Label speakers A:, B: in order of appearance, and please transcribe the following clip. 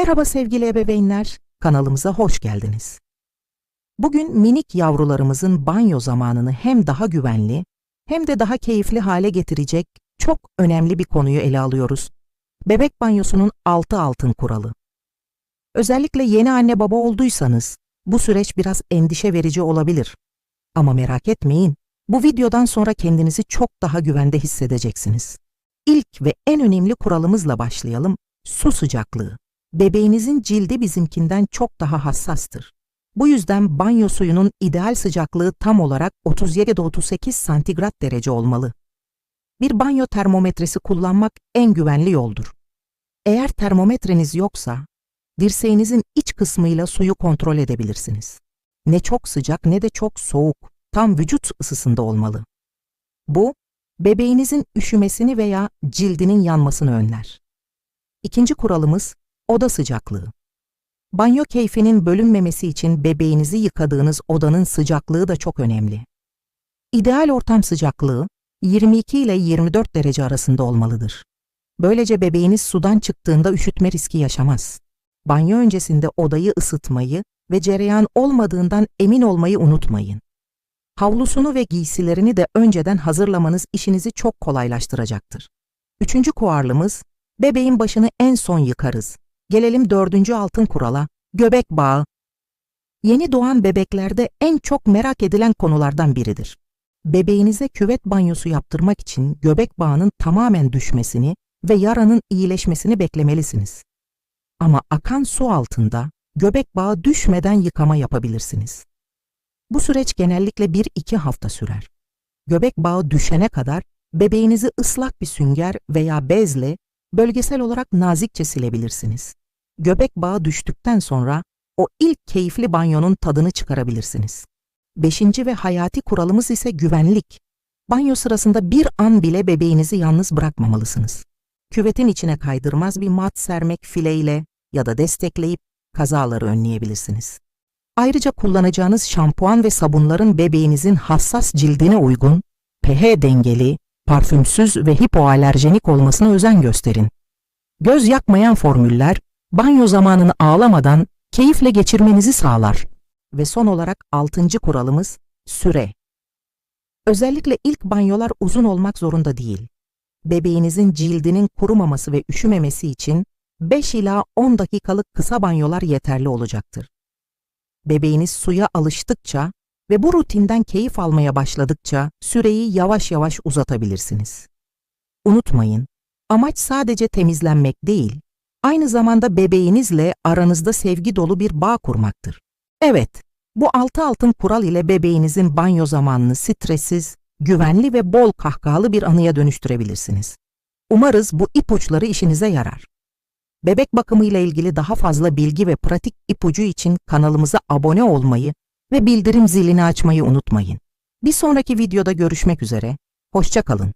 A: Merhaba sevgili ebeveynler, kanalımıza hoş geldiniz. Bugün minik yavrularımızın banyo zamanını hem daha güvenli hem de daha keyifli hale getirecek çok önemli bir konuyu ele alıyoruz. Bebek banyosunun altı altın kuralı. Özellikle yeni anne baba olduysanız bu süreç biraz endişe verici olabilir. Ama merak etmeyin, bu videodan sonra kendinizi çok daha güvende hissedeceksiniz. İlk ve en önemli kuralımızla başlayalım, su sıcaklığı. Bebeğinizin cildi bizimkinden çok daha hassastır. Bu yüzden banyo suyunun ideal sıcaklığı tam olarak 37-38 santigrat derece olmalı. Bir banyo termometresi kullanmak en güvenli yoldur. Eğer termometreniz yoksa, dirseğinizin iç kısmıyla suyu kontrol edebilirsiniz. Ne çok sıcak ne de çok soğuk, tam vücut ısısında olmalı. Bu, bebeğinizin üşümesini veya cildinin yanmasını önler. İkinci kuralımız, oda sıcaklığı. Banyo keyfinin bölünmemesi için bebeğinizi yıkadığınız odanın sıcaklığı da çok önemli. İdeal ortam sıcaklığı 22 ile 24 derece arasında olmalıdır. Böylece bebeğiniz sudan çıktığında üşütme riski yaşamaz. Banyo öncesinde odayı ısıtmayı ve cereyan olmadığından emin olmayı unutmayın. Havlusunu ve giysilerini de önceden hazırlamanız işinizi çok kolaylaştıracaktır. Üçüncü kuarlımız, bebeğin başını en son yıkarız. Gelelim dördüncü altın kurala, göbek bağı. Yeni doğan bebeklerde en çok merak edilen konulardan biridir. Bebeğinize küvet banyosu yaptırmak için göbek bağının tamamen düşmesini ve yaranın iyileşmesini beklemelisiniz. Ama akan su altında göbek bağı düşmeden yıkama yapabilirsiniz. Bu süreç genellikle 1-2 hafta sürer. Göbek bağı düşene kadar bebeğinizi ıslak bir sünger veya bezle bölgesel olarak nazikçe silebilirsiniz. Göbek bağı düştükten sonra o ilk keyifli banyonun tadını çıkarabilirsiniz. Beşinci ve hayati kuralımız ise güvenlik. Banyo sırasında bir an bile bebeğinizi yalnız bırakmamalısınız. Küvetin içine kaydırmaz bir mat sermek fileyle ya da destekleyip kazaları önleyebilirsiniz. Ayrıca kullanacağınız şampuan ve sabunların bebeğinizin hassas cildine uygun, pH dengeli, parfümsüz ve hipoalerjenik olmasına özen gösterin. Göz yakmayan formüller, banyo zamanını ağlamadan keyifle geçirmenizi sağlar. Ve son olarak altıncı kuralımız süre. Özellikle ilk banyolar uzun olmak zorunda değil. Bebeğinizin cildinin kurumaması ve üşümemesi için 5 ila 10 dakikalık kısa banyolar yeterli olacaktır. Bebeğiniz suya alıştıkça ve bu rutinden keyif almaya başladıkça süreyi yavaş yavaş uzatabilirsiniz. Unutmayın, amaç sadece temizlenmek değil, aynı zamanda bebeğinizle aranızda sevgi dolu bir bağ kurmaktır. Evet, bu altı altın kural ile bebeğinizin banyo zamanını stressiz, güvenli ve bol kahkahalı bir anıya dönüştürebilirsiniz. Umarız bu ipuçları işinize yarar. Bebek bakımı ile ilgili daha fazla bilgi ve pratik ipucu için kanalımıza abone olmayı ve bildirim zilini açmayı unutmayın. Bir sonraki videoda görüşmek üzere, hoşça kalın.